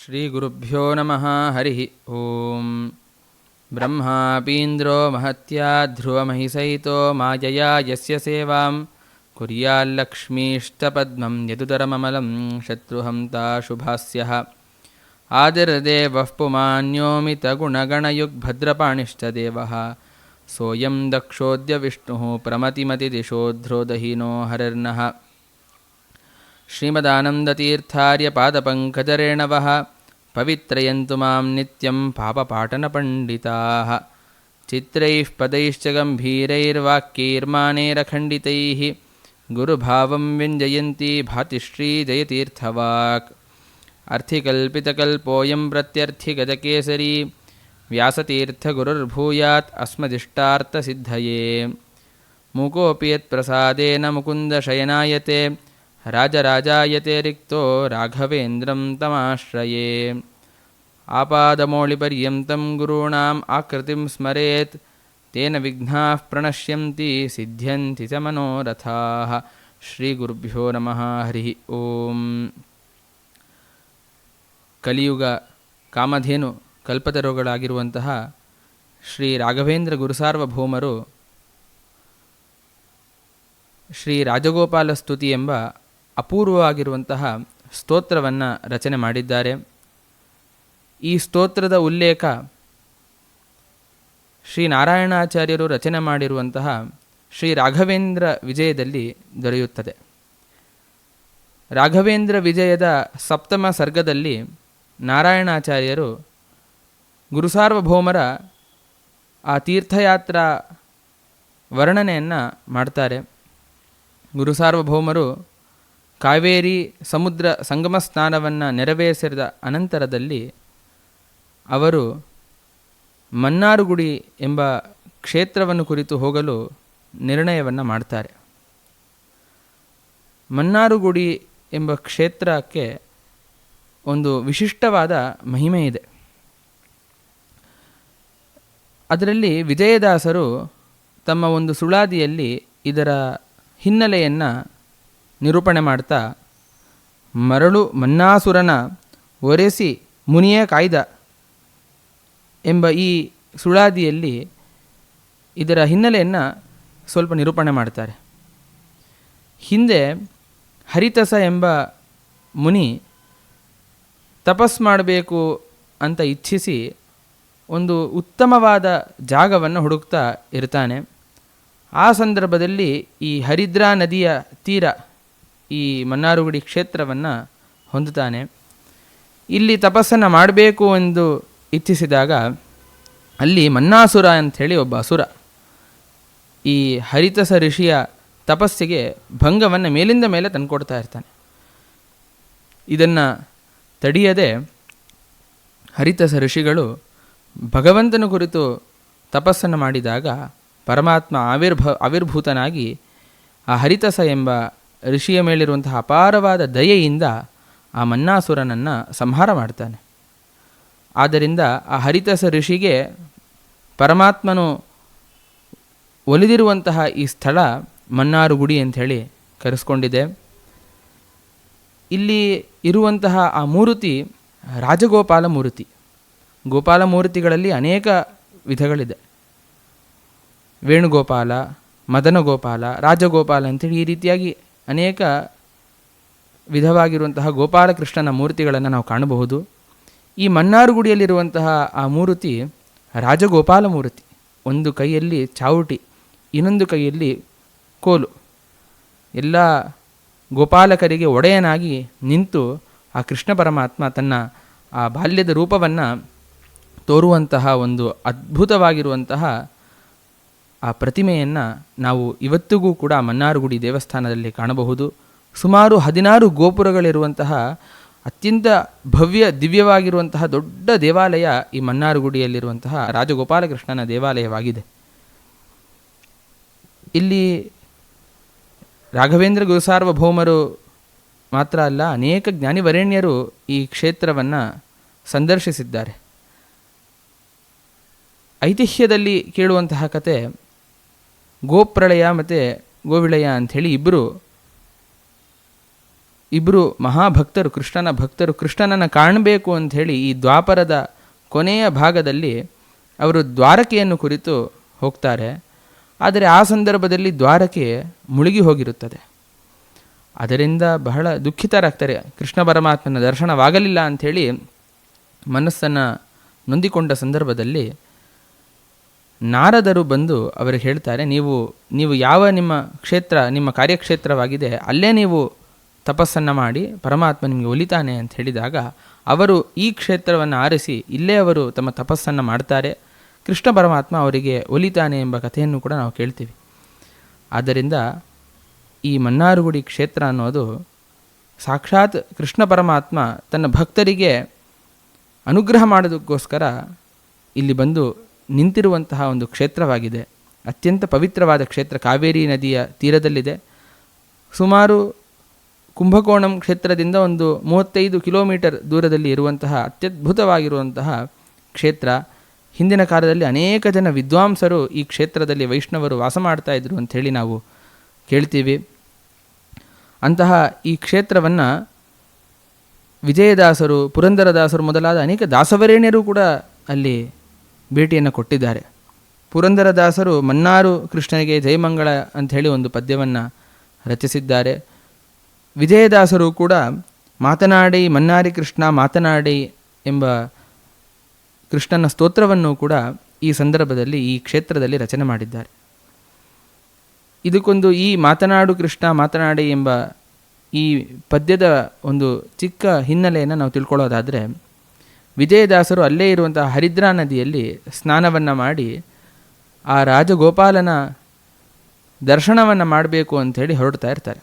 श्रीगुरुभ्यो नमः हरिः ॐ ब्रह्मापीन्द्रो महत्या ध्रुवमहिसहितो मायया यस्य सेवां कुर्याल्लक्ष्मीष्टपद्मं यदुतरममलं शत्रुहन्ता शुभास्यः आदिर्देवः पुमान्योमितगुणगणयुग्भद्रपाणिश्चदेवः सोऽयं दक्षोऽद्य विष्णुः प्रमतिमतिदिशोध्रोदहीनो हरिर्नः श्रीमदानन्दतीर्थार्यपादपङ्कजरेणवः पवित्रयन्तु मां नित्यं पापपाटनपण्डिताः। चित्रैः पदैश्च गम्भीरैर्वाक्यैर्मानेरखण्डितैः गुरुभावं व्यञ्जयन्ती भाति श्रीजयतीर्थवाक्। अर्थिकल्पितकल्पोऽयं प्रत्यर्थिगजकेसरी व्यासतीर्थगुरुर्भूयात् अस्मदिष्टार्थसिद्धये मूकोऽपि यत्प्रसादेन मुकुन्दशयनायते ರಾಜರಾಜಾಯತೆ ರಿಕ್ತೋ ರಾಘವೇಂದ್ರಂ ತಮಾಶ್ರಯೇ. ಆಪಾದಮೌಳಿಪರ್ಯಂತಂ ಗುರುಣಾಂ ಆಕೃತಿಂ ಸ್ಮರೇತ್, ತೇನ ವಿಘ್ನಾಃ ಪ್ರಣಶ್ಯಂತಿ ಸಿದ್ಧ್ಯಂತಿ ಚ ಮನೋರಥಾಃ. ಶ್ರೀಗುರುಭ್ಯೋ ನಮಃ, ಹರಿ ಓಂ. ಕಲಿಯುಗ ಕಾಮಧೇನು ಕಲ್ಪತರುಗಳಾಗಿರುವಂತಹ ಶ್ರೀ ರಾಘವೇಂದ್ರ ಗುರುಸಾರ್ವಭೌಮರು ಶ್ರೀ ರಾಜಗೋಪಾಲ ಸ್ತುತಿ ಎಂಬ ಅಪೂರ್ವವಾಗಿರುವಂತಹ ಸ್ತೋತ್ರವನ್ನು ರಚನೆ ಮಾಡಿದ್ದಾರೆ. ಈ ಸ್ತೋತ್ರದ ಉಲ್ಲೇಖ ಶ್ರೀ ನಾರಾಯಣಾಚಾರ್ಯರು ರಚನೆ ಮಾಡಿರುವಂತಹ ಶ್ರೀ ರಾಘವೇಂದ್ರ ವಿಜಯದಲ್ಲಿ ದೊರೆಯುತ್ತದೆ. ರಾಘವೇಂದ್ರ ವಿಜಯದ ಸಪ್ತಮ ಸರ್ಗದಲ್ಲಿ ನಾರಾಯಣಾಚಾರ್ಯರು ಗುರುಸಾರ್ವಭೌಮರ ಆ ತೀರ್ಥಯಾತ್ರಾ ವರ್ಣನೆಯನ್ನು ಮಾಡ್ತಾರೆ. ಗುರುಸಾರ್ವಭೌಮರು ಕಾವೇರಿ ಸಮುದ್ರ ಸಂಗಮ ಸ್ನಾನವನ್ನು ನೆರವೇರಿಸಿದ ಅನಂತರದಲ್ಲಿ ಅವರು ಮನ್ನಾರುಗುಡಿ ಎಂಬ ಕ್ಷೇತ್ರವನ್ನು ಕುರಿತು ಹೋಗಲು ನಿರ್ಣಯವನ್ನು ಮಾಡ್ತಾರೆ. ಮನ್ನಾರುಗುಡಿ ಎಂಬ ಕ್ಷೇತ್ರಕ್ಕೆ ಒಂದು ವಿಶಿಷ್ಟವಾದ ಮಹಿಮೆ ಇದೆ. ಅದರಲ್ಲಿ ವಿಜಯದಾಸರು ತಮ್ಮ ಒಂದು ಸುಳಾದಿಯಲ್ಲಿ ಇದರ ಹಿನ್ನೆಲೆಯನ್ನು ನಿರೂಪಣೆ ಮಾಡ್ತಾ, ಮರಳು ಮನ್ನಾಸುರನ ಒರೆಸಿ ಮುನಿಯ ಕಾಯ್ದ ಎಂಬ ಈ ಸುಳಾದಿಯಲ್ಲಿ ಇದರ ಹಿನ್ನೆಲೆಯನ್ನು ಸ್ವಲ್ಪ ನಿರೂಪಣೆ ಮಾಡ್ತಾರೆ. ಹಿಂದೆ ಹರಿತಸ ಎಂಬ ಮುನಿ ತಪಸ್ ಮಾಡಬೇಕು ಅಂತ ಇಚ್ಛಿಸಿ ಒಂದು ಉತ್ತಮವಾದ ಜಾಗವನ್ನು ಹುಡುಕ್ತಾ ಇರ್ತಾನೆ. ಆ ಸಂದರ್ಭದಲ್ಲಿ ಈ ಹರಿದ್ರಾ ನದಿಯ ತೀರ ಈ ಮನ್ನಾರುಗುಡಿ ಕ್ಷೇತ್ರವನ್ನು ಹೊಂದುತ್ತಾನೆ. ಇಲ್ಲಿ ತಪಸ್ಸನ್ನು ಮಾಡಬೇಕು ಎಂದು ಇಚ್ಛಿಸಿದಾಗ ಅಲ್ಲಿ ಮನ್ನಾಸುರ ಅಂಥೇಳಿ ಒಬ್ಬ ಅಸುರ ಈ ಹರಿತಸ ಋಷಿಯ ತಪಸ್ಸಿಗೆ ಭಂಗವನ್ನು ಮೇಲಿಂದ ಮೇಲೆ ತಂದುಕೊಡ್ತಾ ಇರ್ತಾನೆ. ಇದನ್ನು ತಡೆಯದೆ ಹರಿತಸ ಋಷಿಗಳು ಭಗವಂತನ ಕುರಿತು ತಪಸ್ಸನ್ನು ಮಾಡಿದಾಗ ಪರಮಾತ್ಮ ಆವಿರ್ಭ, ಆವಿರ್ಭೂತನಾಗಿ ಆ ಹರಿತಸ ಎಂಬ ಋಷಿಯ ಮೇಲಿರುವಂತಹ ಅಪಾರವಾದ ದಯೆಯಿಂದ ಆ ಮನ್ನಾಸುರನನ್ನು ಸಂಹಾರ ಮಾಡ್ತಾನೆ. ಆದ್ದರಿಂದ ಆ ಹರಿತಸ ಋಷಿಗೆ ಪರಮಾತ್ಮನು ಒಲಿದಿರುವಂತಹ ಈ ಸ್ಥಳ ಮನ್ನಾರು ಗುಡಿ ಅಂಥೇಳಿ ಕರೆಸ್ಕೊಂಡಿದೆ. ಇಲ್ಲಿ ಇರುವಂತಹ ಆ ಮೂರ್ತಿ ರಾಜಗೋಪಾಲ ಮೂರ್ತಿ. ಗೋಪಾಲ ಮೂರ್ತಿಗಳಲ್ಲಿ ಅನೇಕ ವಿಧಗಳಿದೆ. ವೇಣುಗೋಪಾಲ, ಮದನಗೋಪಾಲ, ರಾಜಗೋಪಾಲ ಅಂತೇಳಿ ಈ ರೀತಿಯಾಗಿ ಅನೇಕ ವಿಧವಾಗಿರುವಂತಹ ಗೋಪಾಲಕೃಷ್ಣನ ಮೂರ್ತಿಗಳನ್ನು ನಾವು ಕಾಣಬಹುದು. ಈ ಮನ್ನಾರುಗುಡಿಯಲ್ಲಿರುವಂತಹ ಆ ಮೂರ್ತಿ ರಾಜಗೋಪಾಲ ಮೂರ್ತಿ. ಒಂದು ಕೈಯಲ್ಲಿ ಚಾವುಟಿ, ಇನ್ನೊಂದು ಕೈಯಲ್ಲಿ ಕೋಲು. ಎಲ್ಲ ಗೋಪಾಲಕರಿಗೆ ಒಡೆಯನಾಗಿ ನಿಂತು ಆ ಕೃಷ್ಣ ಪರಮಾತ್ಮ ತನ್ನ ಆ ಬಾಲ್ಯದ ರೂಪವನ್ನು ತೋರುವಂತಹ ಒಂದು ಅದ್ಭುತವಾಗಿರುವಂತಹ ಆ ಪ್ರತಿಮೆಯನ್ನು ನಾವು ಇವತ್ತಿಗೂ ಕೂಡ ಮನ್ನಾರುಗುಡಿ ದೇವಸ್ಥಾನದಲ್ಲಿ ಕಾಣಬಹುದು. ಸುಮಾರು ಹದಿನಾರು ಗೋಪುರಗಳಿರುವಂತಹ ಅತ್ಯಂತ ಭವ್ಯ ದಿವ್ಯವಾಗಿರುವಂತಹ ದೊಡ್ಡ ದೇವಾಲಯ ಈ ಮನ್ನಾರುಗುಡಿಯಲ್ಲಿರುವಂತಹ ರಾಜಗೋಪಾಲಕೃಷ್ಣನ ದೇವಾಲಯವಾಗಿದೆ. ಇಲ್ಲಿ ರಾಘವೇಂದ್ರ ಗುರುಸಾರ್ವಭೌಮರು ಮಾತ್ರ ಅಲ್ಲ, ಅನೇಕ ಜ್ಞಾನಿವರೇಣ್ಯರು ಈ ಕ್ಷೇತ್ರವನ್ನು ಸಂದರ್ಶಿಸಿದ್ದಾರೆ. ಐತಿಹ್ಯದಲ್ಲಿ ಕೇಳುವಂತಹ ಕತೆ ಗೋಪ್ರಳಯ ಮತ್ತು ಗೋವಿಳಯ ಅಂಥೇಳಿ ಇಬ್ಬರು ಇಬ್ಬರು ಮಹಾಭಕ್ತರು, ಕೃಷ್ಣನ ಭಕ್ತರು, ಕೃಷ್ಣನನ್ನು ಕಾಣಬೇಕು ಅಂಥೇಳಿ ಈ ದ್ವಾಪರದ ಕೊನೆಯ ಭಾಗದಲ್ಲಿ ಅವರು ದ್ವಾರಕೆಯನ್ನು ಕುರಿತು ಹೋಗ್ತಾರೆ. ಆದರೆ ಆ ಸಂದರ್ಭದಲ್ಲಿ ದ್ವಾರಕೆ ಮುಳುಗಿ ಹೋಗಿರುತ್ತದೆ. ಅದರಿಂದ ಬಹಳ ದುಃಖಿತರಾಗ್ತಾರೆ. ಕೃಷ್ಣ ಪರಮಾತ್ಮನ ದರ್ಶನವಾಗಲಿಲ್ಲ ಅಂಥೇಳಿ ಮನಸ್ಸನ್ನು ನೊಂದಿಕೊಂಡ ಸಂದರ್ಭದಲ್ಲಿ ನಾರದರು ಬಂದು ಅವರಿಗೆ ಹೇಳ್ತಾರೆ, ನೀವು ನೀವು ಯಾವ ನಿಮ್ಮ ಕ್ಷೇತ್ರ, ನಿಮ್ಮ ಕಾರ್ಯಕ್ಷೇತ್ರವಾಗಿದೆ, ಅಲ್ಲೇ ನೀವು ತಪಸ್ಸನ್ನು ಮಾಡಿ ಪರಮಾತ್ಮ ನಿಮಗೆ ಒಲಿತಾನೆ ಅಂತ ಹೇಳಿದಾಗ, ಅವರು ಈ ಕ್ಷೇತ್ರವನ್ನು ಆರಿಸಿ ಇಲ್ಲೇ ಅವರು ತಮ್ಮ ತಪಸ್ಸನ್ನು ಮಾಡ್ತಾರೆ, ಕೃಷ್ಣ ಪರಮಾತ್ಮ ಅವರಿಗೆ ಒಲಿತಾನೆ ಎಂಬ ಕಥೆಯನ್ನು ಕೂಡ ನಾವು ಕೇಳ್ತೀವಿ. ಆದ್ದರಿಂದ ಈ ಮನ್ನಾರುಗುಡಿ ಕ್ಷೇತ್ರ ಅನ್ನೋದು ಸಾಕ್ಷಾತ್ ಕೃಷ್ಣ ಪರಮಾತ್ಮ ತನ್ನ ಭಕ್ತರಿಗೆ ಅನುಗ್ರಹ ಮಾಡೋದಕ್ಕೋಸ್ಕರ ಇಲ್ಲಿ ಬಂದು ನಿಂತಿರುವಂತಹ ಒಂದು ಕ್ಷೇತ್ರವಾಗಿದೆ. ಅತ್ಯಂತ ಪವಿತ್ರವಾದ ಕ್ಷೇತ್ರ ಕಾವೇರಿ ನದಿಯ ತೀರದಲ್ಲಿದೆ. ಸುಮಾರು ಕುಂಭಕೋಣಂ ಕ್ಷೇತ್ರದಿಂದ ಒಂದು ಮೂವತ್ತೈದು ಕಿಲೋಮೀಟರ್ ದೂರದಲ್ಲಿ ಇರುವಂತಹ ಅತ್ಯದ್ಭುತವಾಗಿರುವಂತಹ ಕ್ಷೇತ್ರ. ಹಿಂದಿನ ಕಾಲದಲ್ಲಿ ಅನೇಕ ಜನ ವಿದ್ವಾಂಸರು ಈ ಕ್ಷೇತ್ರದಲ್ಲಿ ವೈಷ್ಣವರು ವಾಸ ಮಾಡ್ತಾ ಇದ್ರು ಅಂಥೇಳಿ ನಾವು ಕೇಳ್ತೀವಿ. ಅಂತಹ ಈ ಕ್ಷೇತ್ರವನ್ನು ವಿಜಯದಾಸರು, ಪುರಂದರದಾಸರು ಮೊದಲಾದ ಅನೇಕ ದಾಸವರೇಣ್ಯರು ಕೂಡ ಅಲ್ಲಿ ಭೇಟಿಯನ್ನು ಕೊಟ್ಟಿದ್ದಾರೆ. ಪುರಂದರದಾಸರು ಮನ್ನಾರು ಕೃಷ್ಣನಿಗೆ ಜಯಮಂಗಳ ಅಂಥೇಳಿ ಒಂದು ಪದ್ಯವನ್ನು ರಚಿಸಿದ್ದಾರೆ. ವಿಜಯದಾಸರು ಕೂಡ ಮಾತನಾಡಿ, ಮನ್ನಾರಿ ಕೃಷ್ಣ ಮಾತನಾಡಿ ಎಂಬ ಕೃಷ್ಣನ ಸ್ತೋತ್ರವನ್ನು ಕೂಡ ಈ ಸಂದರ್ಭದಲ್ಲಿ, ಈ ಕ್ಷೇತ್ರದಲ್ಲಿ ರಚನೆ ಮಾಡಿದ್ದಾರೆ. ಇದಕ್ಕೊಂದು ಈ ಮಾತನಾಡು ಕೃಷ್ಣ ಮಾತನಾಡಿ ಎಂಬ ಈ ಪದ್ಯದ ಒಂದು ಚಿಕ್ಕ ಹಿನ್ನೆಲೆಯನ್ನು ನಾವು ತಿಳ್ಕೊಳ್ಳೋದಾದರೆ ವಿಜಯದಾಸರು ಅಲ್ಲೇ ಇರುವಂತಹ ಹರಿದ್ರಾ ನದಿಯಲ್ಲಿ ಸ್ನಾನವನ್ನು ಮಾಡಿ ಆ ರಾಜಗೋಪಾಲನ ದರ್ಶನವನ್ನು ಮಾಡಬೇಕು ಅಂಥೇಳಿ ಹೊರಡ್ತಾ ಇರ್ತಾರೆ.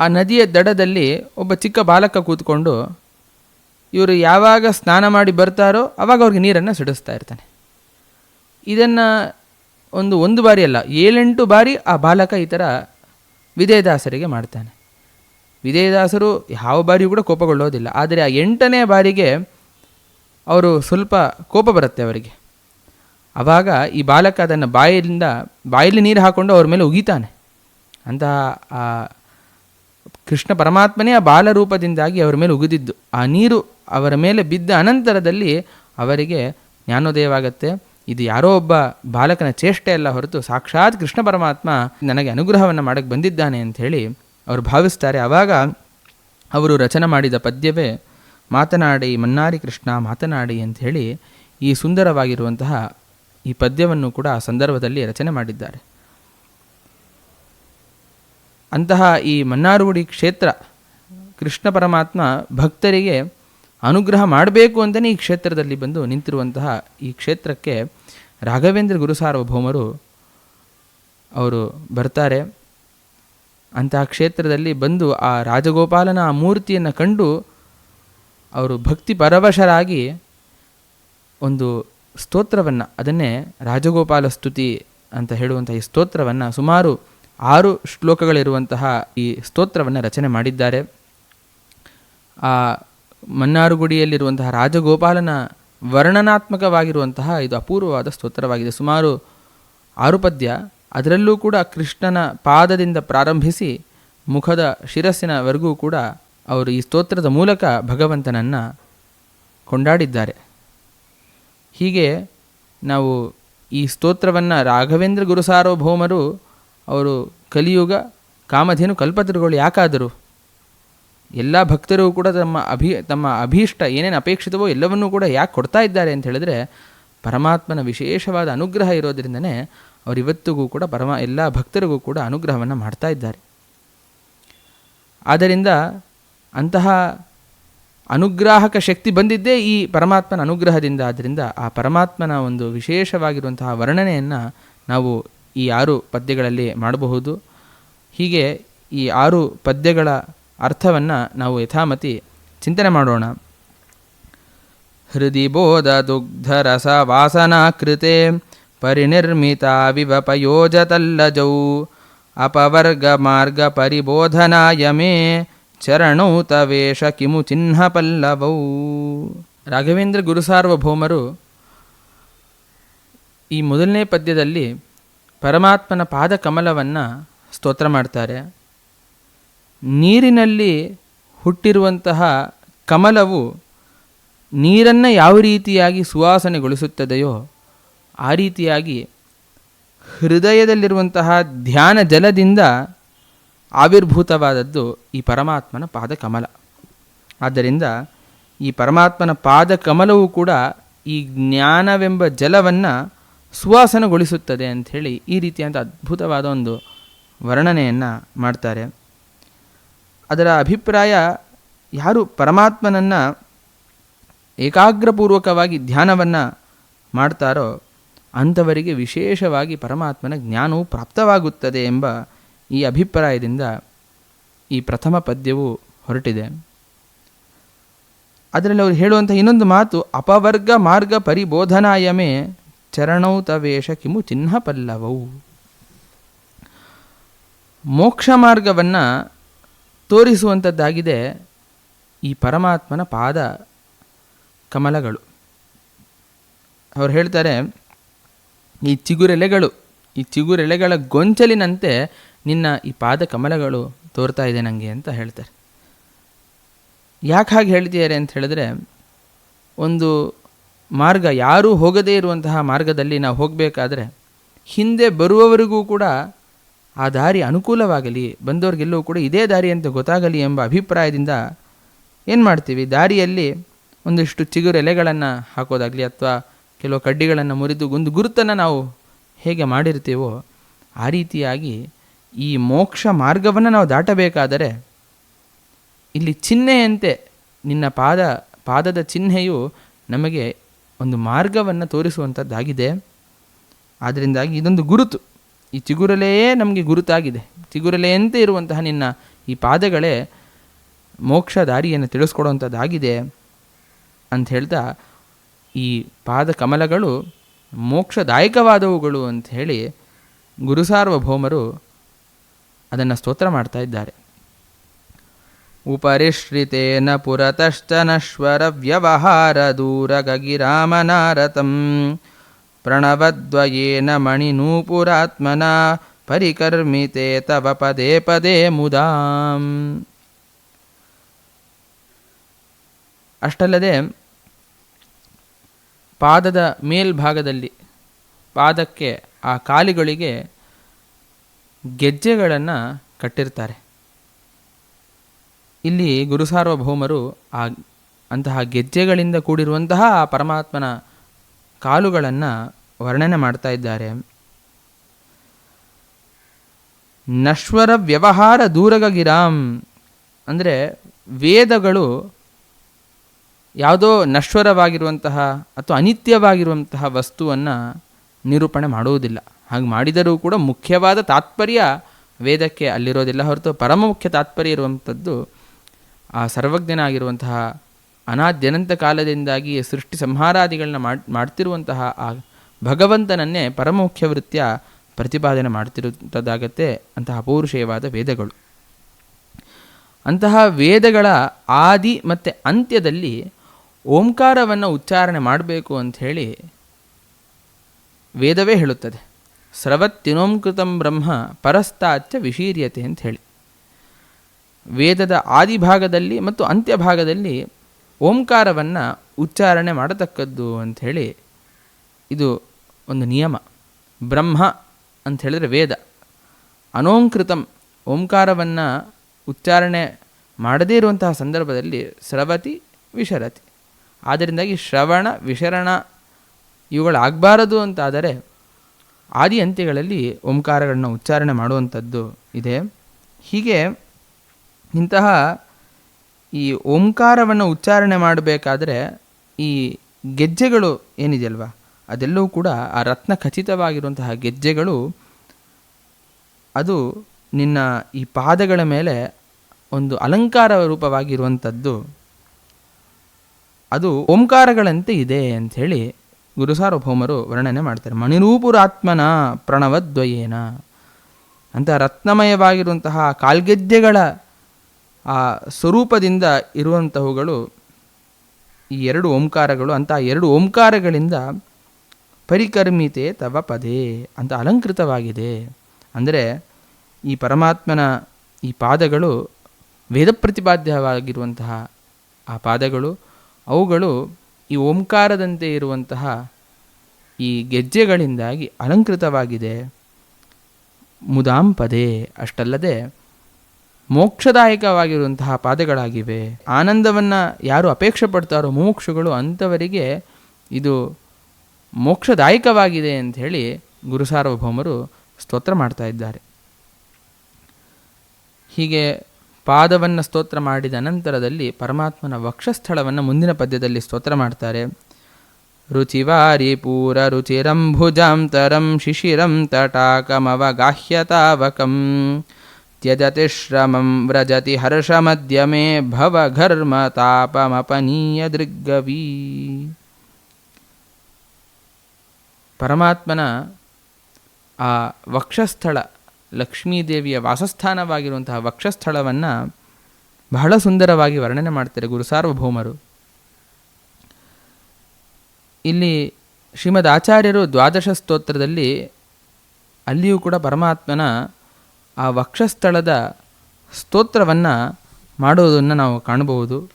ಆ ನದಿಯ ದಡದಲ್ಲಿ ಒಬ್ಬ ಚಿಕ್ಕ ಬಾಲಕ ಕೂತ್ಕೊಂಡು ಇವರು ಯಾವಾಗ ಸ್ನಾನ ಮಾಡಿ ಬರ್ತಾರೋ ಅವಾಗ ಅವ್ರಿಗೆ ನೀರನ್ನು ಸಿಡಿಸ್ತಾ ಇರ್ತಾನೆ. ಇದನ್ನು ಒಂದು ಒಂದು ಬಾರಿ ಅಲ್ಲ, ಏಳೆಂಟು ಬಾರಿ ಆ ಬಾಲಕ ಈ ಥರ ವಿಜಯದಾಸರಿಗೆ ಮಾಡ್ತಾನೆ. ವಿಜಯದಾಸರು ಯಾವ ಬಾರಿಯೂ ಕೂಡ ಕೋಪಗೊಳ್ಳೋದಿಲ್ಲ ಆದರೆ ಆ ಎಂಟನೇ ಬಾರಿಗೆ ಅವರು ಸ್ವಲ್ಪ ಕೋಪ ಬರುತ್ತೆ ಅವರಿಗೆ. ಆವಾಗ ಈ ಬಾಲಕ ಅದನ್ನು ಬಾಯಿಯಿಂದ ಬಾಯಲ್ಲಿ ನೀರು ಹಾಕ್ಕೊಂಡು ಅವ್ರ ಮೇಲೆ ಉಗಿತಾನೆ. ಅಂತಹ, ಆ, ಕೃಷ್ಣ ಪರಮಾತ್ಮನೇ ಆ ಬಾಲರೂಪದಿಂದಾಗಿ ಅವರ ಮೇಲೆ ಉಗಿದಿದ್ದು. ಆ ನೀರು ಅವರ ಮೇಲೆ ಬಿದ್ದ ಅನಂತರದಲ್ಲಿ ಅವರಿಗೆ ಜ್ಞಾನೋದಯವಾಗತ್ತೆ. ಇದು ಯಾರೋ ಒಬ್ಬ ಬಾಲಕನ ಚೇಷ್ಟೆ ಅಲ್ಲ ಹೊರತು ಸಾಕ್ಷಾತ್ ಕೃಷ್ಣ ಪರಮಾತ್ಮ ನನಗೆ ಅನುಗ್ರಹವನ್ನು ಮಾಡಕ್ಕೆ ಬಂದಿದ್ದಾನೆ ಅಂಥೇಳಿ ಅವರು ಭಾವಿಸ್ತಾರೆ. ಆವಾಗ ಅವರು ರಚನೆ ಮಾಡಿದ ಪದ್ಯವೇ ಮಾತನಾಡಿ, ಮನ್ನಾರಿ ಕೃಷ್ಣ ಮಾತನಾಡಿ ಹೇಳಿ ಈ ಸುಂದರವಾಗಿರುವಂತಹ ಈ ಪದ್ಯವನ್ನು ಕೂಡ ಆ ಸಂದರ್ಭದಲ್ಲಿ ರಚನೆ ಮಾಡಿದ್ದಾರೆ. ಅಂತಹ ಈ ಮನ್ನಾರುಗುಡಿ ಕ್ಷೇತ್ರ ಕೃಷ್ಣ ಪರಮಾತ್ಮ ಭಕ್ತರಿಗೆ ಅನುಗ್ರಹ ಮಾಡಬೇಕು ಅಂತಲೇ ಈ ಕ್ಷೇತ್ರದಲ್ಲಿ ಬಂದು ನಿಂತಿರುವಂತಹ ಈ ಕ್ಷೇತ್ರಕ್ಕೆ ರಾಘವೇಂದ್ರ ಗುರುಸಾರ್ವಭೌಮರು ಅವರು ಬರ್ತಾರೆ. ಅಂತಹ ಕ್ಷೇತ್ರದಲ್ಲಿ ಬಂದು ಆ ರಾಜಗೋಪಾಲನ ಆ ಮೂರ್ತಿಯನ್ನು ಕಂಡು ಅವರು ಭಕ್ತಿ ಪರವಶರಾಗಿ ಒಂದು ಸ್ತೋತ್ರವನ್ನು, ಅದನ್ನೇ ರಾಜಗೋಪಾಲ ಸ್ತುತಿ ಅಂತ ಹೇಳುವಂಥ ಈ ಸ್ತೋತ್ರವನ್ನು ಸುಮಾರು ಆರು ಶ್ಲೋಕಗಳಿರುವಂತಹ ಈ ಸ್ತೋತ್ರವನ್ನು ರಚನೆ ಮಾಡಿದ್ದಾರೆ. ಆ ಮನ್ನಾರುಗುಡಿಯಲ್ಲಿರುವಂತಹ ರಾಜಗೋಪಾಲನ ವರ್ಣನಾತ್ಮಕವಾಗಿರುವಂತಹ ಇದು ಅಪೂರ್ವವಾದ ಸ್ತೋತ್ರವಾಗಿದೆ. ಸುಮಾರು ಆರು ಪದ್ಯ ಅದರಲ್ಲೂ ಕೂಡ ಕೃಷ್ಣನ ಪಾದದಿಂದ ಪ್ರಾರಂಭಿಸಿ ಮುಖದ ಶಿರಸ್ಸಿನವರೆಗೂ ಕೂಡ ಅವರು ಈ ಸ್ತೋತ್ರದ ಮೂಲಕ ಭಗವಂತನನ್ನು ಕೊಂಡಾಡಿದ್ದಾರೆ. ಹೀಗೆ ನಾವು ಈ ಸ್ತೋತ್ರವನ್ನು ರಾಘವೇಂದ್ರ ಗುರುಸಾರ್ವಭೌಮರು ಅವರು ಕಲಿಯುಗ, ಕಾಮಧೇನು, ಕಲ್ಪತರುಗಳು ಯಾಕಾದರು ಎಲ್ಲ ಭಕ್ತರು ಕೂಡ ತಮ್ಮ ಅಭಿ, ತಮ್ಮ ಅಭೀಷ್ಟ ಏನೇನು ಅಪೇಕ್ಷಿತವೋ ಎಲ್ಲವನ್ನೂ ಕೂಡ ಯಾಕೆ ಕೊಡ್ತಾ ಇದ್ದಾರೆ ಅಂತ ಹೇಳಿದ್ರೆ, ಪರಮಾತ್ಮನ ವಿಶೇಷವಾದ ಅನುಗ್ರಹ ಇರೋದರಿಂದನೇ ಅವರಿವತ್ತಿಗೂ ಕೂಡ ಪರಮ ಎಲ್ಲ ಭಕ್ತರಿಗೂ ಕೂಡ ಅನುಗ್ರಹವನ್ನು ಮಾಡ್ತಾ ಇದ್ದಾರೆ. ಆದ್ದರಿಂದ ಅಂತಹ ಅನುಗ್ರಾಹಕ ಶಕ್ತಿ ಬಂದಿದ್ದೇ ಈ ಪರಮಾತ್ಮನ ಅನುಗ್ರಹದಿಂದ, ಆದ್ದರಿಂದ ಆ ಪರಮಾತ್ಮನ ಒಂದು ವಿಶೇಷವಾಗಿರುವಂತಹ ವರ್ಣನೆಯನ್ನು ನಾವು ಈ ಆರು ಪದ್ಯಗಳಲ್ಲಿ ಮಾಡಬಹುದು. ಹೀಗೆ ಈ ಆರು ಪದ್ಯಗಳ ಅರ್ಥವನ್ನು ನಾವು ಯಥಾಮತಿ ಚಿಂತನೆ ಮಾಡೋಣ. ಹೃದಿ ಬೋಧ ದುಗ್ಧರಸ ವಾಸನಾಕೃತೆ ಪರಿನಿರ್ಮಿತಾವಿವ ಪಯೋಜತಲ್ಲಜೌ ಅಪವರ್ಗ ಮಾರ್ಗ ಪರಿಬೋಧನಾಯ ಮೇ ಚರಣೌ ತವೇಶ ಕಿಮು ಚಿಹ್ನ ಪಲ್ಲವೌ ರಾಘವೇಂದ್ರ ಗುರುಸಾರ್ವಭೌಮರು ಈ ಮೊದಲನೇ ಪದ್ಯದಲ್ಲಿ ಪರಮಾತ್ಮನ ಪಾದ ಕಮಲವನ್ನು ಸ್ತೋತ್ರ ಮಾಡ್ತಾರೆ. ನೀರಿನಲ್ಲಿ ಹುಟ್ಟಿರುವಂತಹ ಕಮಲವು ನೀರನ್ನು ಯಾವ ರೀತಿಯಾಗಿ ಸುವಾಸನೆಗೊಳಿಸುತ್ತದೆಯೋ ಆ ರೀತಿಯಾಗಿ ಹೃದಯದಲ್ಲಿರುವಂತಹ ಧ್ಯಾನ ಜಲದಿಂದ ಆವಿರ್ಭೂತವಾದದ್ದು ಈ ಪರಮಾತ್ಮನ ಪಾದ ಕಮಲ. ಆದ್ದರಿಂದ ಈ ಪರಮಾತ್ಮನ ಪಾದ ಕಮಲವು ಕೂಡ ಈ ಜ್ಞಾನವೆಂಬ ಜಲವನ್ನು ಸುವಾಸನಗೊಳಿಸುತ್ತದೆ ಅಂಥೇಳಿ ಈ ರೀತಿಯಾದ ಅದ್ಭುತವಾದ ಒಂದು ವರ್ಣನೆಯನ್ನು ಮಾಡ್ತಾರೆ. ಅದರ ಅಭಿಪ್ರಾಯ ಯಾರು ಪರಮಾತ್ಮನನ್ನು ಏಕಾಗ್ರಪೂರ್ವಕವಾಗಿ ಧ್ಯಾನವನ್ನು ಮಾಡ್ತಾರೋ ಅಂಥವರಿಗೆ ವಿಶೇಷವಾಗಿ ಪರಮಾತ್ಮನ ಜ್ಞಾನವು ಪ್ರಾಪ್ತವಾಗುತ್ತದೆ ಎಂಬ ಈ ಅಭಿಪ್ರಾಯದಿಂದ ಈ ಪ್ರಥಮ ಪದ್ಯವು ಹೊರಟಿದೆ. ಅದರಲ್ಲಿ ಅವರು ಹೇಳುವಂಥ ಇನ್ನೊಂದು ಮಾತು, ಅಪವರ್ಗ ಮಾರ್ಗ ಪರಿಬೋಧನಾಯಮೇ ಚರಣೌ ತವೇಶ ಕಿಮು ಚಿಹ್ನ ಪಲ್ಲವವು ಮೋಕ್ಷ ಮಾರ್ಗವನ್ನು ತೋರಿಸುವಂಥದ್ದಾಗಿದೆ ಈ ಪರಮಾತ್ಮನ ಪಾದ ಕಮಲಗಳು. ಅವ್ರು ಹೇಳ್ತಾರೆ ಈ ಚಿಗುರೆಲೆಗಳು, ಈ ಚಿಗುರೆಲೆಗಳ ಗೊಂಚಲಿನಂತೆ ನಿನ್ನ ಈ ಪಾದ ಕಮಲಗಳು ತೋರ್ತಾ ಇದೆ ನನಗೆ ಅಂತ ಹೇಳ್ತಾರೆ. ಯಾಕೆ ಹಾಗೆ ಹೇಳ್ತಿದ್ದಾರೆ ಅಂತ ಹೇಳಿದ್ರೆ, ಒಂದು ಮಾರ್ಗ ಯಾರೂ ಹೋಗದೇ ಇರುವಂತಹ ಮಾರ್ಗದಲ್ಲಿ ನಾವು ಹೋಗಬೇಕಾದ್ರೆ ಹಿಂದೆ ಬರುವವರಿಗೂ ಕೂಡ ಆ ದಾರಿ ಅನುಕೂಲವಾಗಲಿ, ಬಂದವರಿಗೆಲ್ಲೂ ಕೂಡ ಇದೇ ದಾರಿ ಅಂತ ಗೊತ್ತಾಗಲಿ ಎಂಬ ಅಭಿಪ್ರಾಯದಿಂದ ಏನು ಮಾಡ್ತೀವಿ? ದಾರಿಯಲ್ಲಿ ಒಂದಿಷ್ಟು ಚಿಗುರೆಲೆಗಳನ್ನು ಹಾಕೋದಾಗಲಿ ಅಥವಾ ಕೆಲವು ಕಡ್ಡಿಗಳನ್ನು ಮುರಿದು ಒಂದು ಗುರುತನ್ನು ನಾವು ಹೇಗೆ ಮಾಡಿರ್ತೀವೋ ಆ ರೀತಿಯಾಗಿ ಈ ಮೋಕ್ಷ ಮಾರ್ಗವನ್ನು ನಾವು ದಾಟಬೇಕಾದರೆ ಇಲ್ಲಿ ಚಿಹ್ನೆಯಂತೆ ನಿನ್ನ ಪಾದ, ಪಾದದ ಚಿಹ್ನೆಯು ನಮಗೆ ಒಂದು ಮಾರ್ಗವನ್ನು ತೋರಿಸುವಂಥದ್ದಾಗಿದೆ. ಆದ್ದರಿಂದಾಗಿ ಇದೊಂದು ಗುರುತು. ಈ ಚಿಗುರಲೆಯೇ ನಮಗೆ ಗುರುತಾಗಿದೆ. ಚಿಗುರಲೆಯಂತೆ ಇರುವಂತಹ ನಿನ್ನ ಈ ಪಾದಗಳೇ ಮೋಕ್ಷ ದಾರಿಯನ್ನು ತಿಳಿಸ್ಕೊಡುವಂಥದ್ದಾಗಿದೆ ಅಂತ ಹೇಳ್ತಾ ಈ ಪಾದಕಮಲಗಳು ಮೋಕ್ಷದಾಯಕವಾದವುಗಳು ಅಂತ ಹೇಳಿ ಗುರುಸಾರ್ವಭೌಮರು ಅದನ್ನು ಸ್ತೋತ್ರ ಮಾಡ್ತಾ ಇದ್ದಾರೆ. ಉಪರಿಶ್ರಿತೇನ ಪುರತಶ್ಚನಶ್ವರ ವ್ಯವಹಾರ ದೂರ ದೂರಗಗಿರಾಮನಾರತಂ ಪ್ರಣವದ್ವಯೇನ ಮಣಿನೂಪುರಾತ್ಮನ ಪರಿಕರ್ಮಿತೆ ತವ ಪದೇ ಪದೇ ಮುದಾಂ. ಅಷ್ಟಲ್ಲದೆ ಪಾದದ ಮೇಲ್ಭಾಗದಲ್ಲಿ, ಪಾದಕ್ಕೆ ಆ ಕಾಲಿಗಳಿಗೆ ಗೆಜ್ಜೆಗಳನ್ನು ಕಟ್ಟಿರ್ತಾರೆ. ಇಲ್ಲಿ ಗುರುಸಾರ್ವಭೌಮರು ಆ ಅಂತಹ ಗೆಜ್ಜೆಗಳಿಂದ ಕೂಡಿರುವಂತಹ ಆ ಪರಮಾತ್ಮನ ಕಾಲುಗಳನ್ನು ವರ್ಣನೆ ಮಾಡ್ತಾ ಇದ್ದಾರೆ. ನಶ್ವರ ವ್ಯವಹಾರ ದೂರಗಗಿರಾಮ್ ಅಂದರೆ ವೇದಗಳು ಯಾವುದೋ ನಶ್ವರವಾಗಿರುವಂತಹ ಅಥವಾ ಅನಿತ್ಯವಾಗಿರುವಂತಹ ವಸ್ತುವನ್ನು ನಿರೂಪಣೆ ಮಾಡುವುದಿಲ್ಲ. ಹಾಗೆ ಮಾಡಿದರೂ ಕೂಡ ಮುಖ್ಯವಾದ ತಾತ್ಪರ್ಯ ವೇದಕ್ಕೆ ಅಲ್ಲಿರೋದಿಲ್ಲ ಹೊರತು ಪರಮ ಮುಖ್ಯ ತಾತ್ಪರ್ಯ ಇರುವಂಥದ್ದು ಆ ಸರ್ವಜ್ಞನಾಗಿರುವಂತಹ ಅನಾದ್ಯನಂತ ಕಾಲದಿಂದಾಗಿ ಸೃಷ್ಟಿ ಸಂಹಾರಾದಿಗಳನ್ನ ಮಾಡಿ, ಮಾಡ್ತಿರುವಂತಹ ಆ ಭಗವಂತನನ್ನೇ ಪರಮ ಮುಖ್ಯ ವೃತ್ತಿಯ ಪ್ರತಿಪಾದನೆ ಮಾಡ್ತಿರುವಂಥದ್ದಾಗತ್ತೆ ಅಂತಹ ಪೌರುಷೇಯವಾದ ವೇದಗಳು. ಅಂತಹ ವೇದಗಳ ಆದಿ ಮತ್ತು ಅಂತ್ಯದಲ್ಲಿ ಓಂಕಾರವನ್ನು ಉಚ್ಚಾರಣೆ ಮಾಡಬೇಕು ಅಂಥೇಳಿ ವೇದವೇ ಹೇಳುತ್ತದೆ. ಸ್ರವತ್ತಿನೋಂಕೃತಂ ಬ್ರಹ್ಮ ಪರಸ್ತಾಚ ವಿಶೀರ್ಯತೆ ಅಂತ ಹೇಳಿ. ವೇದದ ಆದಿಭಾಗದಲ್ಲಿ ಮತ್ತು ಅಂತ್ಯಭಾಗದಲ್ಲಿ ಓಂಕಾರವನ್ನು ಉಚ್ಚಾರಣೆ ಮಾಡತಕ್ಕದ್ದು ಅಂಥೇಳಿ ಇದು ಒಂದು ನಿಯಮ. ಬ್ರಹ್ಮ ಅಂತ ಹೇಳಿದರೆ ವೇದ. ಅನೋಂಕೃತಂ ಓಂಕಾರವನ್ನು ಉಚ್ಚಾರಣೆ ಮಾಡದೇ ಇರುವಂತಹ ಸಂದರ್ಭದಲ್ಲಿ ಸ್ರವತಿ ವಿಶರತಿ. ಆದ್ದರಿಂದಾಗಿ ಶ್ರವಣ, ವಿಶರಣ ಇವುಗಳಾಗಬಾರದು ಅಂತಾದರೆ ಆದಿ ಅಂತ್ಯಗಳಲ್ಲಿ ಓಂಕಾರಗಳನ್ನು ಉಚ್ಚಾರಣೆ ಮಾಡುವಂಥದ್ದು ಇದೆ. ಹೀಗೆ ಇಂತಹ ಈ ಓಂಕಾರವನ್ನು ಉಚ್ಚಾರಣೆ ಮಾಡಬೇಕಾದ್ರೆ ಈ ಗೆಜ್ಜೆಗಳು ಏನಿದೆಯಲ್ವ? ಅದೆಲ್ಲವೂ ಕೂಡ ಆ ರತ್ನ ಖಚಿತವಾಗಿರುವಂತಹ ಗೆಜ್ಜೆಗಳು. ಅದು ನಿನ್ನ ಈ ಪಾದಗಳ ಮೇಲೆ ಒಂದು ಅಲಂಕಾರ ರೂಪವಾಗಿರುವಂಥದ್ದು. ಅದು ಓಂಕಾರಗಳಂತೆ ಇದೆ ಅಂಥೇಳಿ ಗುರುಸಾರ್ವಭೌಮರು ವರ್ಣನೆ ಮಾಡ್ತಾರೆ. ಮಣಿರೂಪುರಾತ್ಮನ ಪ್ರಣವದ್ವಯೇನ ಅಂತ ರತ್ನಮಯವಾಗಿರುವಂತಹ ಕಾಲ್ಗೆಜ್ಜೆಗಳ ಆ ಸ್ವರೂಪದಿಂದ ಇರುವಂತಹವುಗಳು ಈ ಎರಡು ಓಂಕಾರಗಳು ಅಂತ ಎರಡು ಓಂಕಾರಗಳಿಂದ ಪರಿಕರ್ಮಿತೆ ತವ ಪದೇ ಅಂತ ಅಲಂಕೃತವಾಗಿದೆ. ಅಂದರೆ ಈ ಪರಮಾತ್ಮನ ಈ ಪಾದಗಳು ವೇದ ಪ್ರತಿಪಾದ್ಯವಾಗಿರುವಂತಹ ಆ ಪಾದಗಳು ಅವುಗಳು ಈ ಓಂಕಾರದಂತೆ ಇರುವಂತಹ ಈ ಗೆಜ್ಜೆಗಳಿಂದಾಗಿ ಅಲಂಕೃತವಾಗಿದೆ. ಮುದಾಂಪದೆ ಅಷ್ಟಲ್ಲದೆ ಮೋಕ್ಷದಾಯಕವಾಗಿರುವಂತಹ ಪಾದಗಳಾಗಿವೆ. ಆನಂದವನ್ನು ಯಾರು ಅಪೇಕ್ಷೆ ಪಡ್ತಾರೋ ಮುಮುಕ್ಷುಗಳು ಅಂಥವರಿಗೆ ಇದು ಮೋಕ್ಷದಾಯಕವಾಗಿದೆ ಅಂತ ಹೇಳಿ ಗುರುಸಾರ್ವಭೌಮರು ಸ್ತೋತ್ರ ಮಾಡ್ತಾ ಇದ್ದಾರೆ. ಹೀಗೆ ಪಾದವನ್ನು ಸ್ತೋತ್ರ ಮಾಡಿದ ನಂತರದಲ್ಲಿ ಪರಮಾತ್ಮನ ವಕ್ಷಸ್ಥಳವನ್ನು ಮುಂದಿನ ಪದ್ಯದಲ್ಲಿ ಸ್ತೋತ್ರ ಮಾಡ್ತಾರೆ. ರುಚಿವಾರಿ ಪೂರ ರುಚಿರಂ ಭುಜಾಂತರಂ ಶಿಶಿರಂ ತಟಾಕಮವಗಾಹ್ಯತಾವಕಂ. ತ್ಯಜತಿ ಶ್ರಮಂ ವ್ರಜತಿ ಭವ ಘರ್ಮ ತಾಪಮಪನೀಯ ದೃಗ್ಗವೀ. ಪರಮಾತ್ಮನ ಆ ವಕ್ಷಸ್ಥಳ ಲಕ್ಷ್ಮೀದೇವಿಯ ವಾಸಸ್ಥಾನವಾಗಿರುವಂತಹ ವಕ್ಷಸ್ಥಳವನ್ನು ಬಹಳ ಸುಂದರವಾಗಿ ವರ್ಣನೆ ಮಾಡ್ತಾರೆ ಗುರು ಸಾರ್ವಭೌಮರು. ಇಲ್ಲಿ ಶ್ರೀಮದ್ ಆಚಾರ್ಯರು ದ್ವಾದಶ ಸ್ತೋತ್ರದಲ್ಲಿ ಅಲ್ಲಿಯೂ ಕೂಡ ಪರಮಾತ್ಮನ ಆ ವಕ್ಷಸ್ಥಳದ ಸ್ತೋತ್ರವನ್ನು ಮಾಡೋದನ್ನು ನಾವು ಕಾಣಬಹುದು.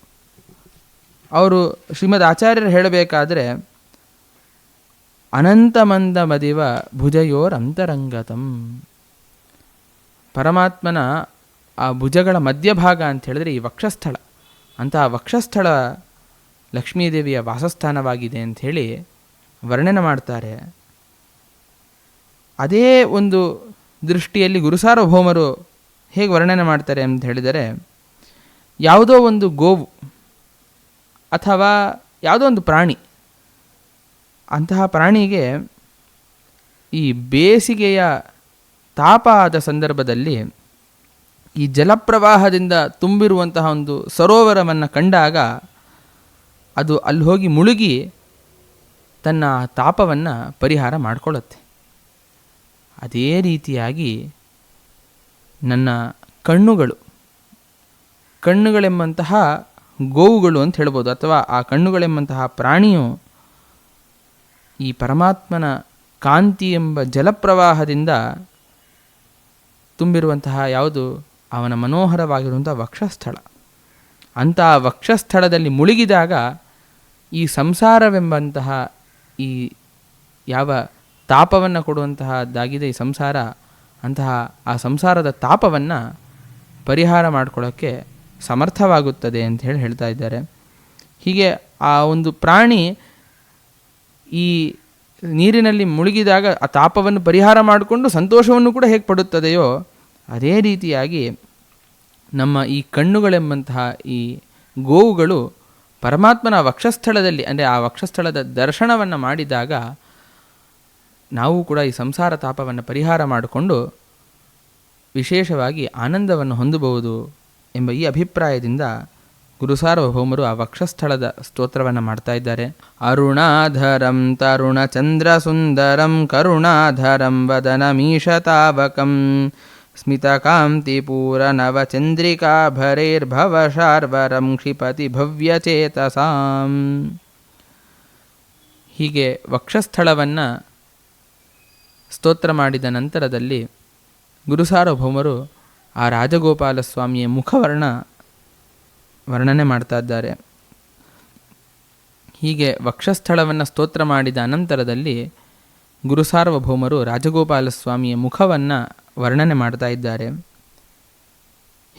ಅವರು ಶ್ರೀಮದ್ ಆಚಾರ್ಯರು ಹೇಳಬೇಕಾದ್ರೆ ಅನಂತಮಂದ ಮದಿವ ಭುಜಯೋರಂತರಂಗತಂ ಪರಮಾತ್ಮನ ಆ ಭುಜಗಳ ಮಧ್ಯಭಾಗ ಅಂತ ಹೇಳಿದ್ರೆ ಈ ವಕ್ಷಸ್ಥಳ. ಅಂತಹ ವಕ್ಷಸ್ಥಳ ಲಕ್ಷ್ಮೀದೇವಿಯ ವಾಸಸ್ಥಾನವಾಗಿದೆ ಅಂಥೇಳಿ ವರ್ಣನೆ ಮಾಡ್ತಾರೆ. ಅದೇ ಒಂದು ದೃಷ್ಟಿಯಲ್ಲಿ ಗುರುಸಾರ್ವಭೌಮರು ಹೇಗೆ ವರ್ಣನೆ ಮಾಡ್ತಾರೆ ಅಂತ ಹೇಳಿದರೆ, ಯಾವುದೋ ಒಂದು ಗೋವು ಅಥವಾ ಯಾವುದೋ ಒಂದು ಪ್ರಾಣಿ, ಅಂತಹ ಪ್ರಾಣಿಗೆ ಈ ಬೇಸಿಗೆಯ ತಾಪ ಆದ ಸಂದರ್ಭದಲ್ಲಿ ಈ ಜಲಪ್ರವಾಹದಿಂದ ತುಂಬಿರುವಂತಹ ಒಂದು ಸರೋವರವನ್ನು ಕಂಡಾಗ ಅದು ಅಲ್ಲಿ ಹೋಗಿ ಮುಳುಗಿ ತನ್ನ ತಾಪವನ್ನು ಪರಿಹಾರ ಮಾಡಿಕೊಳ್ಳುತ್ತೆ. ಅದೇ ರೀತಿಯಾಗಿ ನನ್ನ ಕಣ್ಣುಗಳು, ಕಣ್ಣುಗಳೆಂಬಂತಹ ಗೋವುಗಳು ಅಂತ ಹೇಳ್ಬೋದು, ಅಥವಾ ಆ ಕಣ್ಣುಗಳೆಂಬಂತಹ ಪ್ರಾಣಿಯು ಈ ಪರಮಾತ್ಮನ ಕಾಂತಿ ಎಂಬ ಜಲಪ್ರವಾಹದಿಂದ ತುಂಬಿರುವಂತಹ ಯಾವುದು? ಅವನ ಮನೋಹರವಾಗಿರುವಂಥ ವಕ್ಷಸ್ಥಳ. ಅಂತಹ ವಕ್ಷಸ್ಥಳದಲ್ಲಿ ಮುಳುಗಿದಾಗ ಈ ಸಂಸಾರವೆಂಬಂತಹ ಈ ಯಾವ ತಾಪವನ್ನು ಕೊಡುವಂತಹದ್ದಾಗಿದೆ ಈ ಸಂಸಾರ, ಅಂತಹ ಆ ಸಂಸಾರದ ತಾಪವನ್ನು ಪರಿಹಾರ ಮಾಡಿಕೊಳ್ಳೋಕ್ಕೆ ಸಮರ್ಥವಾಗುತ್ತದೆ ಅಂತ ಹೇಳಿ ಹೇಳ್ತಾ ಇದ್ದಾರೆ. ಹೀಗೆ ಆ ಒಂದು ಪ್ರಾಣಿ ಈ ನೀರಿನಲ್ಲಿ ಮುಳುಗಿದಾಗ ಆ ತಾಪವನ್ನು ಪರಿಹಾರ ಮಾಡಿಕೊಂಡು ಸಂತೋಷವನ್ನು ಕೂಡ ಹೇಗೆ ಪಡುತ್ತದೆಯೋ ಅದೇ ರೀತಿಯಾಗಿ ನಮ್ಮ ಈ ಕಣ್ಣುಗಳೆಂಬಂತಹ ಈ ಗೋವುಗಳು ಪರಮಾತ್ಮನ ವಕ್ಷಸ್ಥಳದಲ್ಲಿ, ಅಂದರೆ ಆ ವಕ್ಷಸ್ಥಳದ ದರ್ಶನವನ್ನು ಮಾಡಿದಾಗ ನಾವು ಕೂಡ ಈ ಸಂಸಾರ ತಾಪವನ್ನು ಪರಿಹಾರ ಮಾಡಿಕೊಂಡು ವಿಶೇಷವಾಗಿ ಆನಂದವನ್ನು ಹೊಂದಬಹುದು ಎಂಬ ಈ ಅಭಿಪ್ರಾಯದಿಂದ ಗುರುಸಾರ್ವಭೌಮರು ಆ ವಕ್ಷಸ್ಥಳದ ಸ್ತೋತ್ರವನ್ನು ಮಾಡ್ತಾ ಇದ್ದಾರೆ. ಅರುಣಾಧರಂ ತರುಣ ಚಂದ್ರ ಸುಂದರಂ ಕರುಣಾಧರಂ ವದನಮೀಶತಾವಕಂ ಸ್ಮಿತಕಾಂತಿಪೂರನವಚಂದ್ರಿಕಾಭರೈರ್ಭವಶಾರ್ವರಂ ಕ್ಷಿಪತಿ ಭವ್ಯಚೇತಸಾಂ. ಹೀಗೆ ವಕ್ಷಸ್ಥಳವನ್ನು ಸ್ತೋತ್ರ ಮಾಡಿದ ನಂತರದಲ್ಲಿ ಗುರುಸಾರ್ವಭೌಮರು ಆ ರಾಜಗೋಪಾಲ ಸ್ವಾಮಿಯ ಮುಖವರ್ಣ ವರ್ಣನೆ ಮಾಡ್ತಾ ಇದ್ದಾರೆ. ಹೀಗೆ ವಕ್ಷಸ್ಥಳವನ್ನು ಸ್ತೋತ್ರ ಮಾಡಿದ ಅನಂತರದಲ್ಲಿ ಗುರುಸಾರ್ವಭೌಮರು ರಾಜಗೋಪಾಲಸ್ವಾಮಿಯ ಮುಖವನ್ನು ವರ್ಣನೆ ಮಾಡ್ತಾ ಇದ್ದಾರೆ.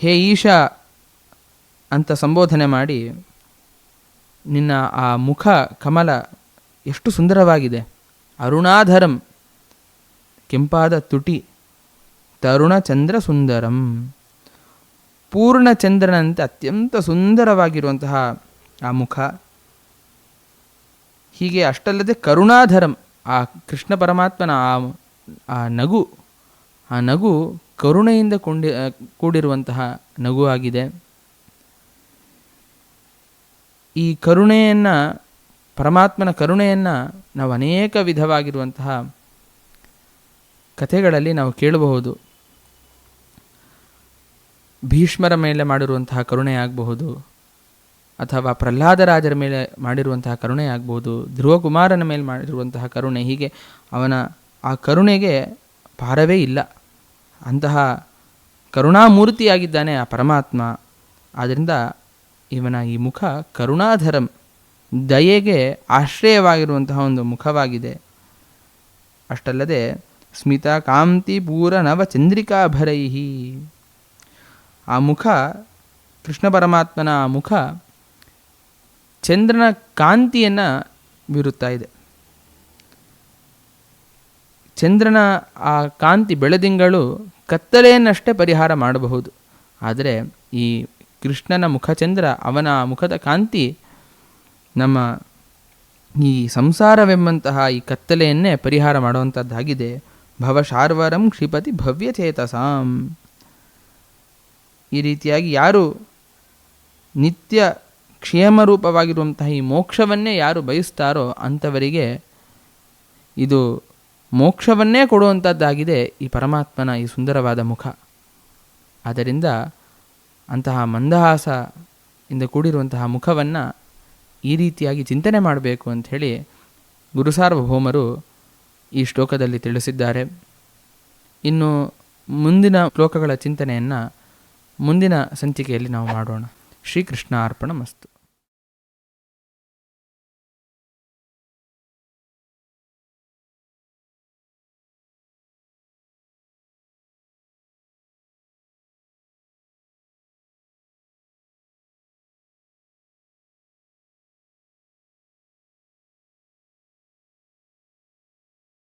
ಹೇ ಈಶಾ ಅಂತ ಸಂಬೋಧನೆ ಮಾಡಿ, ನಿನ್ನ ಆ ಮುಖ ಕಮಲ ಎಷ್ಟು ಸುಂದರವಾಗಿದೆ. ಅರುಣಾಧರಂ, ಕೆಂಪಾದ ತುಟಿ ತರುಣ ಚಂದ್ರ ಸುಂದರಂ ಪೂರ್ಣ ಚಂದ್ರನಂತೆ ಅತ್ಯಂತ ಸುಂದರವಾಗಿರುವಂತಹ ಆ ಮುಖ. ಹೀಗೆ ಅಷ್ಟಲ್ಲದೆ ಕರುಣಾಧರಂ, ಆ ಕೃಷ್ಣ ಪರಮಾತ್ಮನ ಆ ಆ ನಗು ಆ ನಗು ಕರುಣೆಯಿಂದ ಕೊಂಡಿ ಕೂಡಿರುವಂತಹ ನಗು ಆಗಿದೆ. ಈ ಕರುಣೆಯನ್ನು, ಪರಮಾತ್ಮನ ಕರುಣೆಯನ್ನು ನಾವು ಅನೇಕ ವಿಧವಾಗಿರುವಂತಹ ಕಥೆಗಳಲ್ಲಿ ನಾವು ಕೇಳಬಹುದು. ಭೀಷ್ಮರ ಮೇಲೆ ಮಾಡಿರುವಂತಹ ಕರುಣೆ ಆಗಬಹುದು, ಅಥವಾ ಪ್ರಹ್ಲಾದರಾಜರ ಮೇಲೆ ಮಾಡಿರುವಂತಹ ಕರುಣೆ ಆಗ್ಬೋದು ಧ್ರುವಕುಮಾರನ ಮೇಲೆ ಮಾಡಿರುವಂತಹ ಕರುಣೆ, ಹೀಗೆ ಅವನ ಆ ಕರುಣೆಗೆ ಭಾರವೇ ಇಲ್ಲ. ಅಂತಹ ಕರುಣಾಮೂರ್ತಿಯಾಗಿದ್ದಾನೆ ಆ ಪರಮಾತ್ಮ. ಆದ್ದರಿಂದ ಇವನ ಈ ಮುಖ ಕರುಣಾಧರಂ, ದಯೆಗೆ ಆಶ್ರಯವಾಗಿರುವಂತಹ ಒಂದು ಮುಖವಾಗಿದೆ. ಅಷ್ಟಲ್ಲದೆ, ಸ್ಮಿತ ಕಾಂತಿ ಪೂರ ನವ ಚಂದ್ರಿಕಾಭರೈಹಿ ಆ ಮುಖ, ಕೃಷ್ಣ ಪರಮಾತ್ಮನ ಆ ಮುಖ ಚಂದ್ರನ ಕಾಂತಿಯನ್ನು ಬೀರುತ್ತಾ ಇದೆ. ಚಂದ್ರನ ಆ ಕಾಂತಿ ಬೆಳದಿಂಗಳು ಕತ್ತಲೆಯನ್ನಷ್ಟೇ ಪರಿಹಾರ ಮಾಡಬಹುದು. ಆದರೆ ಈ ಕೃಷ್ಣನ ಮುಖಚಂದ್ರ ಅವನ ಮುಖದ ಕಾಂತಿ ನಮ್ಮ ಈ ಸಂಸಾರವೆಂಬಂತಹ ಈ ಕತ್ತಲೆಯನ್ನೇ ಪರಿಹಾರ ಮಾಡುವಂಥದ್ದಾಗಿದೆ ಭವಶಾರ್ವರಂ ಕ್ಷಿಪತಿ ಭವ್ಯಚೇತಸಾಂ ಈ ರೀತಿಯಾಗಿ ಯಾರು ನಿತ್ಯ ಕ್ಷೇಮರೂಪವಾಗಿರುವಂತಹ ಈ ಮೋಕ್ಷವನ್ನೇ ಯಾರು ಬಯಸ್ತಾರೋ ಅಂಥವರಿಗೆ ಇದು ಮೋಕ್ಷವನ್ನೇ ಕೊಡುವಂಥದ್ದಾಗಿದೆ ಈ ಪರಮಾತ್ಮನ ಈ ಸುಂದರವಾದ ಮುಖ. ಆದ್ದರಿಂದ ಅಂತಹ ಮಂದಹಾಸ ಇಂದ ಕೂಡಿರುವಂತಹ ಮುಖವನ್ನು ಈ ರೀತಿಯಾಗಿ ಚಿಂತನೆ ಮಾಡಬೇಕು ಅಂಥೇಳಿ ಗುರುಸಾರ್ವಭೌಮರು ಈ ಶ್ಲೋಕದಲ್ಲಿ ತಿಳಿಸಿದ್ದಾರೆ. ಇನ್ನು ಮುಂದಿನ ಶ್ಲೋಕಗಳ ಚಿಂತನೆಯನ್ನು ಮುಂದಿನ ಸಂಚಿಕೆಯಲ್ಲಿ ನಾವು ಮಾಡೋಣ. ಶ್ರೀಕೃಷ್ಣ ಅರ್ಪಣ ಮಸ್ತು